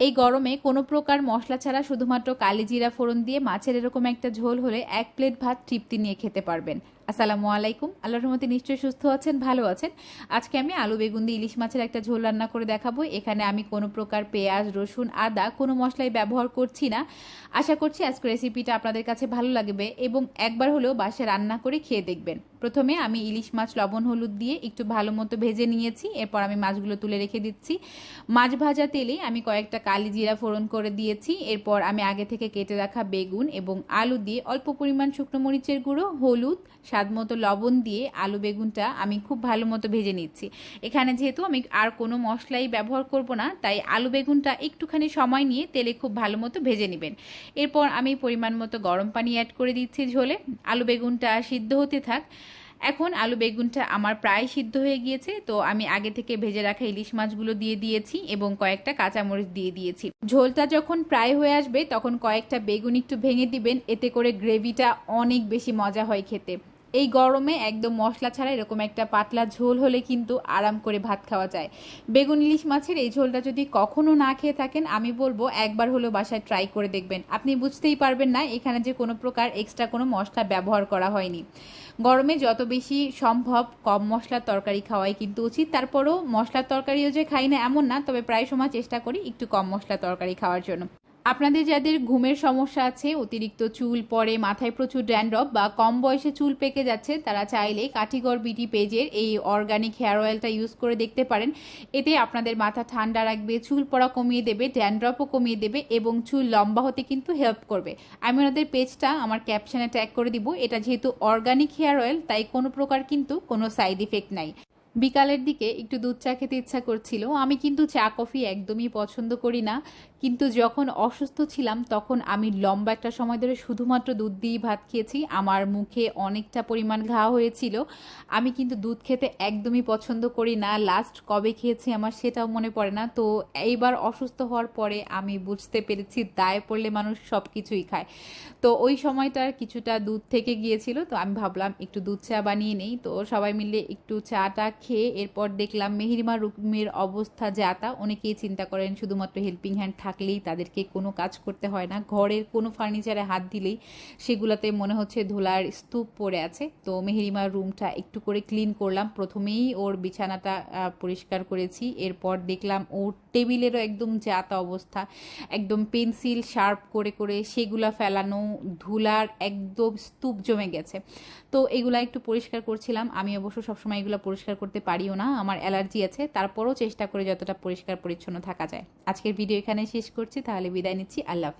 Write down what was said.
এই গরমে কোনো প্রকার মশলা ছাড়া শুধুমাত্র কালি জিরা ফোড়ন দিয়ে মাছের এরকম একটা ঝোল হলে এক প্লেট ভাত তৃপ্তি নিয়ে খেতে পারবেন। আসসালামু আলাইকুম। আল্লাহর রহমতে নিশ্চয়ই সুস্থ আছেন, ভালো আছেন। আজকে আমি আলু, বেগুন দিয়ে ইলিশ মাছের একটা ঝোল রান্না করে দেখাবো। এখানে আমি কোনো প্রকার পেঁয়াজ, রসুন, আদা কোনো মশলাই ব্যবহার করছি না। আশা করছি আজকে রেসিপিটা আপনাদের কাছে ভালো লাগবে এবং একবার হলেও বাসায় রান্না করে খেয়ে দেখবেন। প্রথমে আমি ইলিশ মাছ, লবণ, হলুদ দিয়ে একটু ভালো মতো ভেজে নিয়েছি। এরপর আমি মাছগুলো তুলে রেখে দিচ্ছি। মাছ ভাজা তেলে আমি কয়েকটা কালি জিরা ফোড়ন করে দিয়েছি। এরপর আমি আগে থেকে কেটে রাখা বেগুন এবং আলু দিয়ে অল্প পরিমাণ শুকনো মরিচের গুঁড়ো, হলুদ স্বাদ মতো লবণ দিয়ে আলু বেগুনটা আমি খুব ভালো মতো ভেজে নিচ্ছি। এখানে যেহেতু আমি আর কোনো মশলাই ব্যবহার করব না, তাই আলু বেগুনটা একটুখানি সময় নিয়ে তেলে খুব ভালো মতো ভেজে নেবেন। এরপর আমি পরিমাণ মতো গরম পানি অ্যাড করে দিচ্ছি ঝোলে। আলু বেগুনটা সিদ্ধ হতে থাক। এখন আলু বেগুনটা আমার প্রায় সিদ্ধ হয়ে গিয়েছে, তো আমি আগে থেকে ভেজে রাখা ইলিশ মাছগুলো দিয়ে দিয়েছি এবং কয়েকটা কাঁচামরিচ দিয়ে দিয়েছি। ঝোলটা যখন প্রায় হয়ে আসবে, তখন কয়েকটা বেগুন একটু ভেঙে দিবেন, এতে করে গ্রেভিটা অনেক বেশি মজা হয় খেতে। এই গরমে একদম মশলা ছাড়া এরকম একটা পাতলা ঝোল হলে কিন্তু আরাম করে ভাত খাওয়া যায়। বেগুন, ইলিশ মাছের এই ঝোলটা যদি কখনো না খেয়ে থাকেন, আমি বলব একবার হলেও বাসায় ট্রাই করে দেখবেন। আপনি বুঝতেই পারবেন না, এখানে যে কোনো প্রকার এক্সট্রা কোনো মশলা ব্যবহার করা হয়নি। গরমে যত বেশি সম্ভব কম মশলার তরকারি খাওয়াই কিন্তু উচিত। তারপরেও মশলার তরকারিও যে খাই না এমন না, তবে প্রায় সময় চেষ্টা করি একটু কম মশলার তরকারি খাওয়ার জন্য। আপনাদের যাদের ঘুমের সমস্যা আছে, অতিরিক্ত চুল পরে মাথায় প্রচুর ড্যান্ড্রফ বা কম বয়সে চুল পেকে যাচ্ছে, তারা চাইলে কাঠিগড় বিটি পেজের এই অর্গানিক হেয়ার অয়েলটা ইউজ করে দেখতে পারেন। এতে আপনাদের মাথা ঠান্ডা রাখবে, চুল পড়া কমিয়ে দেবে, ড্যান্ড্রফও কমিয়ে দেবে এবং চুল লম্বা হতে কিন্তু হেল্প করবে। আমি ওনাদের পেজটা, আমার ক্যাপশনে ট্যাগ করে দিব। এটা যেহেতু অর্গানিক হেয়ার অয়েল তাই কোনো প্রকার কিন্তু কোনো সাইড ইফেক্ট নাই। বিকালের দিকে একটু দুধ চা খেতে ইচ্ছা করছিল। আমি কিন্তু চা, কফি একদমই পছন্দ করি না। কিন্তু যখন অসুস্থ ছিলাম, তখন আমি লম্বা একটা সময় ধরে শুধুমাত্র দুধ দিয়েই ভাত খেয়েছি। আমার মুখে অনেকটা পরিমাণ ঘা হয়েছিল। আমি কিন্তু দুধ খেতে একদমই পছন্দ করি না। লাস্ট কবে খেয়েছি আমার সেটাও মনে পড়ে না। তো এইবার অসুস্থ হওয়ার পরে আমি বুঝতে পেরেছি, দায় পড়লে মানুষ সব কিছুই খায়। তো ওই সময়টার কিছুটা দুধ থেকে গিয়েছিল। তো আমি ভাবলাম একটু দুধ চা বানিয়ে নেই। তো সবাই মিলে একটু চাটা খেয়ে এরপর দেখলাম মেহিরিমা রুকমের অবস্থা যাতা অনেকেই চিন্তা করেন শুধুমাত্র হেল্পিং হ্যান্ড থাকলেই তাদেরকে কোনো কাজ করতে হয় না। ঘরের কোনো ফার্নিচারে হাত দিলেই সেগুলোতে মনে হচ্ছে ধুলার স্তূপ পড়ে আছে। তো মেহেরিমার রুমটা একটু করে ক্লিন করলাম। প্রথমেই ওর বিছানাটা পরিষ্কার করেছি। এরপর দেখলাম ওর টেবিলেরও একদম জাতা অবস্থা। একদম পেন্সিল শার্প করে করে সেগুলা ফেলানো, ধুলার একদম স্তূপ জমে গেছে। তো এগুলা একটু পরিষ্কার করছিলাম। আমি অবশ্য সবসময় এগুলো পরিষ্কার করতে পারিও না, আমার অ্যালার্জি আছে, তারপরও চেষ্টা করে যতটা পরিষ্কার পরিচ্ছন্ন থাকা যায়। আজকের ভিডিও এখানে শেষ করছি, তাহলে বিদায় নিচ্ছি, আল্লাহ হাফিজ।